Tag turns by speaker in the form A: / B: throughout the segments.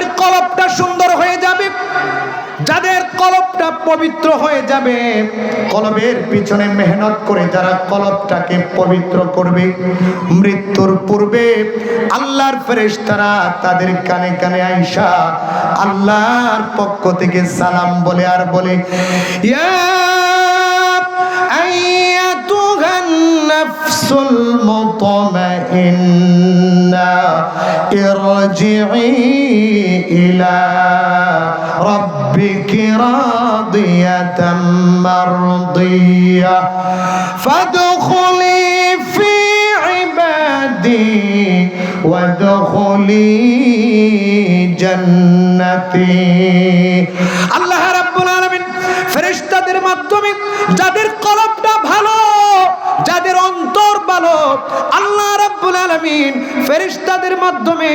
A: যাদের কলপটা সুন্দর হয়ে যাবে, যাদের কলপটা পবিত্র হয়ে যাবে কলবের পিছনে মেহনত করে যারা কলপটাকে পবিত্র করবে, মৃত্যুর পূর্বে আল্লাহর ফেরেশতারা তাদের কানে কানে আইসা আল্লাহর পক্ষ থেকে সালাম বলে আর বলে, ইয়া আইয়াতুহান নাফসুল মুতমাইন্না। ارجعي إلى ربك راضية مرضية فادخلي في عبادي وادخلي جنتي আল্লাহ রাব্বুল আলামিন ফেরেশতাদের মাধ্যমে যাদের কলবটা ভালো যাদের অন্তর ভালো আল্লাহ রাব্বুল আলামিন ফেরেশতাদের মাধ্যমে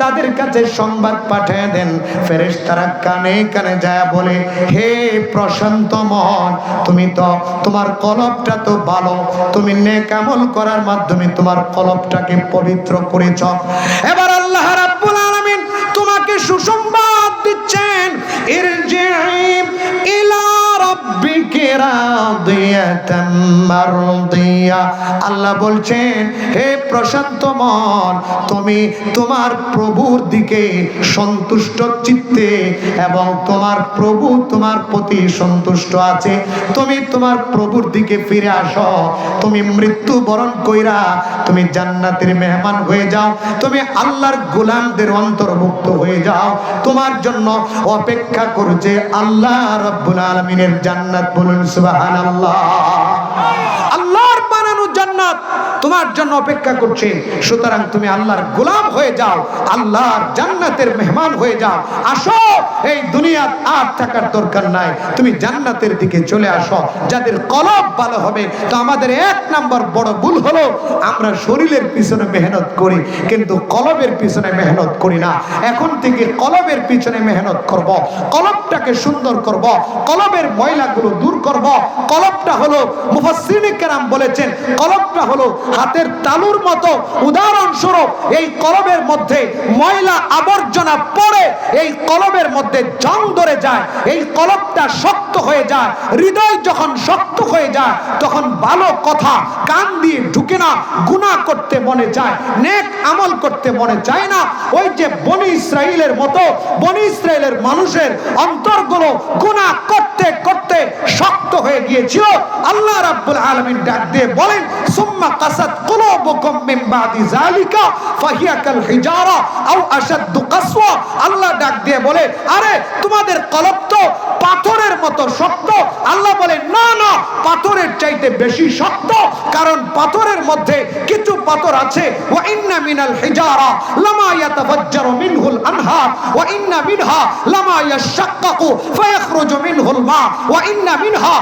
A: তাদের কাছে সংবাদ পাঠিয়ে দেন। ফেরিস্তারা কানে কানে যায় বলে, হে প্রশান্ত মন, তুমি তো তোমার কলবটা তো ভালো। তুমি নেক আমল করার মাধ্যমে তোমার কলবটাকে পবিত্র করেছ। এবার আল্লাহ বলছেন, হে প্রশান্ত মন, তুমি তোমার প্রভুর দিকে সন্তুষ্ট চিত্তে এবং তোমার প্রভু তোমার প্রতি সন্তুষ্ট আছে। তুমি তোমার প্রভুর দিকে ফিরে আসো। তুমি মৃত্যু বরণ কইরা তুমি জান্নাতের মেহমান হয়ে যাও। তুমি আল্লাহর গোলামদের অন্তর্ভুক্ত হয়ে যাও। তোমার জন্য অপেক্ষা করছে আল্লাহ রব্বুল আলমিনের জান্নাত বলুন সুবহানাল্লাহ। আল্লাহর বানানো জান্নাত। তোমার জন্য অপেক্ষা করছে। সুতরাং তুমি আল্লাহর গোলাম হয়ে যাও, আল্লাহর জান্নাতের মেহমান হয়ে যাও। আসো, এই দুনিয়ার আর থাকার দরকার নাই। তুমি জান্নাতের দিকে চলে আসো, যাদের কলব ভালো হবে। তো আমাদের এক নাম্বার বড় ভুল হলো, আমরা শরীরের পিছনে মেহনত করি, কিন্তু কলবের পিছনে মেহনত করি না। এখন থেকে কলবের পিছনে মেহনত করব, কলবটাকে সুন্দর করব, কলবের ময়লাগুলো দূর করব। কলবটা হলো মুফাসসিরিনে কেরাম বলেছেন, কলবটা হলো হাতের তালুর মতো। উদাহরণস্বরূপ, এই কলবের মধ্যে ময়লা আবর্জনা পড়ে, এই কলবের মধ্যে জং ধরে যায়, এই কলবটা শক্ত হয়ে যায়, হৃদয় যখন শক্ত হয়ে যায়, তখন ভালো কথা কান দিয়ে ঢুকে না, গুনাহ করতে মনে যায়, নেক আমল করতে মনে চায় না। ওই যে বনি ইসরায়েলের মতো, বনি ইসরায়েলের মানুষের অন্তরগুলো গুনাহ করতে করতে শক্ত হয়ে গিয়েছিল। আল্লাহ রাব্বুল আলামিন ডাক দিয়ে বলেন, সুম্মা কাসাত কুলুবুকুম মিন বাদি যালিকা, ফাহিয়া কাল হিজারা আও আশাদ্দু কাসওয়া। আল্লাহ ডাক দিয়ে বলে, আরে, তোমাদের কলব তো পাথরের মতো শক্ত। আল্লাহ বলে, না না, পাথরের চাইতে বেশি শক্ত, কারণ পাথরের মধ্যে কিছু পাথর আছে। ইন্না মিনাল হিজারা মিনহুল আনহার ইন্না মিনহা মিনহুল মা ইন্না মিনহা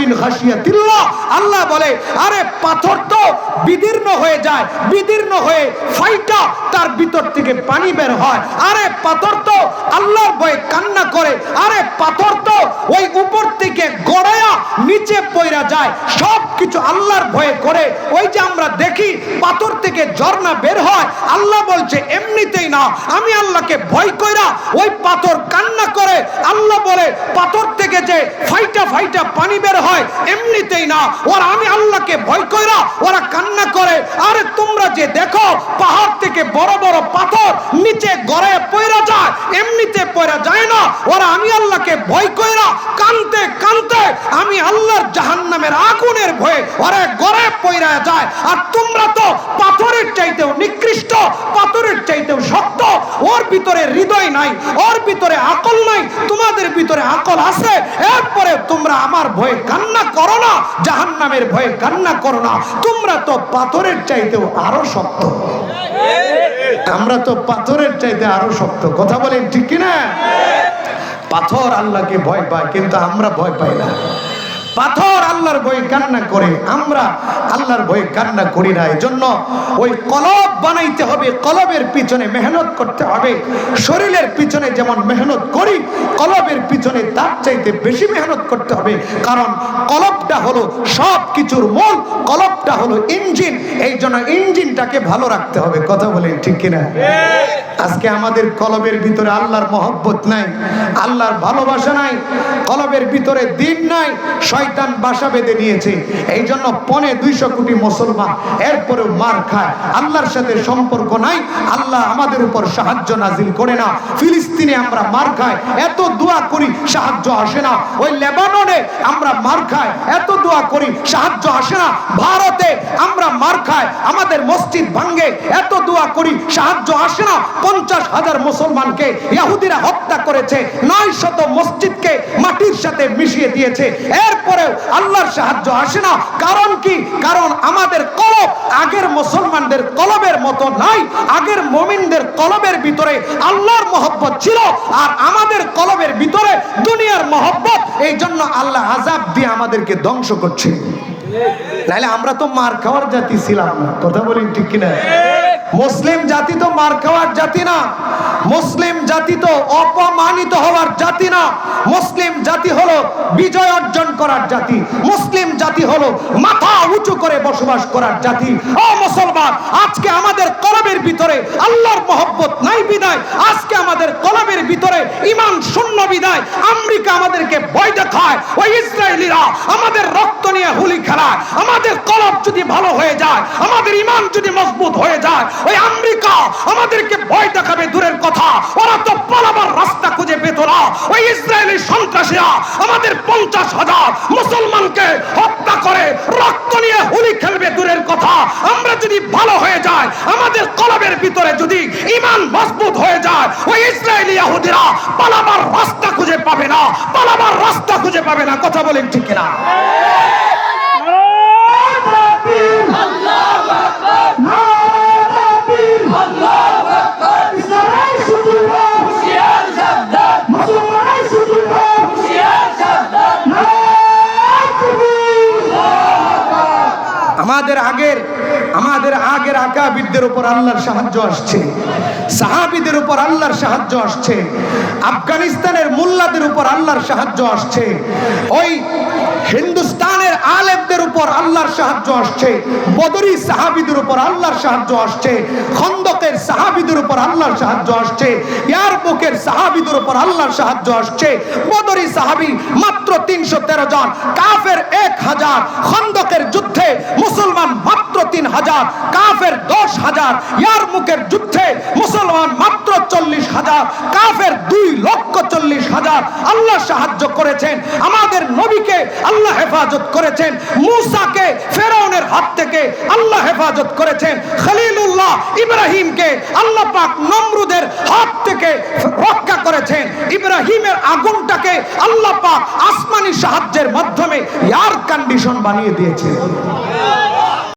A: মিন খাশিয়াতিল্লাহ। আল্লাহ বলে, আরে পাথর তো বিদীর্ণ হয়ে যায়, বিদীর্ণ হয়ে ফাইটা তার ভিতর থেকে পানি বের হয়। আরে পাথর তো আল্লাহর ভয়ে কান্না করে, আরে পাথর তো ওই উপর থেকে গড়ায়া নিচে পয়রা যায় সব কিছু আল্লাহর ভয়ে করে। ওই যে আমরা দেখি, পাথর থেকে ঝর্ণা বের হয়, আল্লাহ বলছে, এমনিতেই না, আমি আল্লাহকে ভয় কইরা ওই পাথর কান্না করে, আল্লাহ বলে, পাথর থেকে যে ফাইটা ফাইটা পানি বের হয়, এমনিতেই না। ওরা, আমি আল্লাহকে ভয় কইরা ওরা কান্না করে। আরে, তোমরা যে দেখো, পাহাড় থেকে বড় বড় পাথর নিচে গড়ে পয়রা যায়, এমনিতে পয়রা যায় না। ওরা, আমি আল্লাহকে ভয় কইরা কানতে কানতে আমি আল্লাহর জাহান্নামের আগুনের ভয়ে ওরা গড়ে পয়রা যায়। আর তোমরা তো পাথরের চাইতেও নিকৃষ্ট পাথরের চাইতেও শক্ত ওর ভিতরে হৃদয় নাই ওর ভিতরে আকল নাই তোমাদের ভিতরে আকল আছে। এরপরে তোমরা আমার ভয়ে কান্না করো না জাহান্নামের ভয়ে কান্না করো না। তোমরা তো পাথরের চাইতেও আরও শক্ত। আমরা তো পাথরের চাইতে আরও শক্ত। কথা বলেন ঠিক কিনা? পাথর আল্লাহকে ভয় পায় কিন্তু আমরা ভয় পাই না। পাথর আল্লাহর ভয়ে কান্না করে, আমরা আল্লাহর ভয়ে কান্না করি না। এজন্য ওই কলব বানাইতে হবে, কলবের পিছনে মেহনত করতে হবে। শরীরের পিছনে যেমন মেহনত করি, কলবের পিছনে তার চাইতে বেশি মেহনত করতে হবে। কারণ কলবটা হলো সব কিছুর মূল, কলবটা হলো ইঞ্জিন। এই জন্য ইঞ্জিনটাকে ভালো রাখতে হবে। কথা বলেন ঠিক কিনা? আজকে আমাদের কলবের ভিতরে আল্লাহর মহব্বত নাই, আল্লাহর ভালোবাসা নাই, কলবের ভিতরে দিন নাই, শয়তান বাসা বেঁধে নিয়েছে। এই জন্য পনে দুইশো কোটি মুসলমান এরপরেও মার খায়। আল্লাহর সাথে সম্পর্ক নাই। আল্লাহ আমাদের উপর সাহায্য নাজিল করে না। ফিলিস্তিনে আমরা মার খাই। এত দোয়া করি, সাহায্য আসে না। ওই লেবাননে আমরা মার খাই। এত দোয়া করি, সাহায্য আসে না। ভারতে আমরা মার খাই। আমাদের মসজিদ ভাঙ্গে এত দোয়া করি, সাহায্য আসে না। পঞ্চাশ হাজার মুসলমানকে ইহুদিরা হত্যা করেছে। নয় শত মসজিদকে মাটির সাথে মিশিয়ে দিয়েছে। এরপরেও আল্লাহর সাহায্য আসে না। কারণ কি? কারণ আমাদের কলব আগের মুসলমানদের কলবের মতো নাই। আগের মমিনদের কলবের ভিতরে আল্লাহর মহব্বত ছিল। আর আমাদের কলবের ভিতরে দুনিয়ার মহব্বত। এই জন্য আল্লাহ আজাব দিয়ে আমাদেরকে ধ্বংস করছে। নাহলে আমরা তো মার খাওয়ার জাতি ছিলাম না। কথা বলি ঠিক কিনা? মুসলিম জাতি তো মার খাওয়ার জাতি না। মুসলিম জাতি তো অপমানিত হওয়ার জাতি না। মুসলিম জাতি হলো বিজয় অর্জন করার জাতি। মুসলিম জাতি হলো মাথা উঁচু করে বসবাস করার জাতি। ও মুসলমান, আজকে আমাদের কলবের ভিতরে আল্লাহর মহব্বত নাই বিদায়। আজকে আমাদের কলবের ভিতরে ইমান শূন্য বিদায়। আমেরিকা আমাদেরকে ভয় দেখায়। ওই ইসরায়েলিরা আমাদের রক্ত নিয়ে হুলি খেলায় আমাদের কলব যদি ভালো হয়ে যায়, আমাদের ইমান যদি মজবুত হয়ে যায়, ওই আমেরিকা আমাদেরকে ভয় দেখাবে দূরের কথা। ওরা তো পালাবার রাস্তা খুঁজে পেত না। ওই ইসরায়েলি সন্ত্রাসীরা আমাদের পঞ্চাশ হাজার মুসলমানকে হত্যা করে রক্ত নিয়ে হুলি খেলবে দূরের কথা। আমরা যদি ভালো হয়ে যায় আমাদের কলবের ভিতরে যদি ইমান মজবুত হয়ে যায়, ওই ইসরায়েলি ইহুদিরা পালাবার রাস্তা খুঁজে পাবে না। পালাবার রাস্তা খুঁজে পাবে না। কথা বলেন ঠিক কিনা? আমাদের আগের আমাদের আগের আকাবিদদের উপর আল্লাহর সাহায্য আসছে। সাহাবিদের উপর আল্লাহর সাহায্য আসছে। আফগানিস্তানের মোল্লাদের উপর আল্লাহর সাহায্য আসছে। ওই হিন্দুস্তানের আলেমদের উপর আল্লাহর সাহায্য আসছে, বদরি সাহাবিদের উপর আল্লাহর সাহায্য আসছে, খন্দকের সাহাবিদের উপর আল্লাহর সাহায্য আসছে, ইয়ার বুকের সাহাবিদের উপর আল্লাহর সাহায্য আসছে। বদরি সাহাবি মাত্র তিনশো তেরো জন, কাফের এক হাজার, খন্দকের যুদ্ধে মুসলমান হাজার, কাফের দশ হাজার ইয়ারমুকের যুদ্ধে মুসলমান মাত্র চল্লিশ হাজার, কাফের দুই লক্ষ চল্লিশ হাজার। আল্লাহ সাহায্য করেছেন, আমাদের নবীকে আল্লাহ হেফাজত করেছেন, মুসাকে, ফেরাউনের হাত থেকে আল্লাহ হেফাজত করেছেন, খলিলুল্লাহ ইব্রাহিমকে আল্লাহ পাক নমরুদের হাত থেকে রক্ষা করেছেন, ইব্রাহিমের আগুনটাকে আল্লাহ পাক আসমানি সাহায্যের মাধ্যমে এয়ার কন্ডিশন বানিয়ে দিয়েছে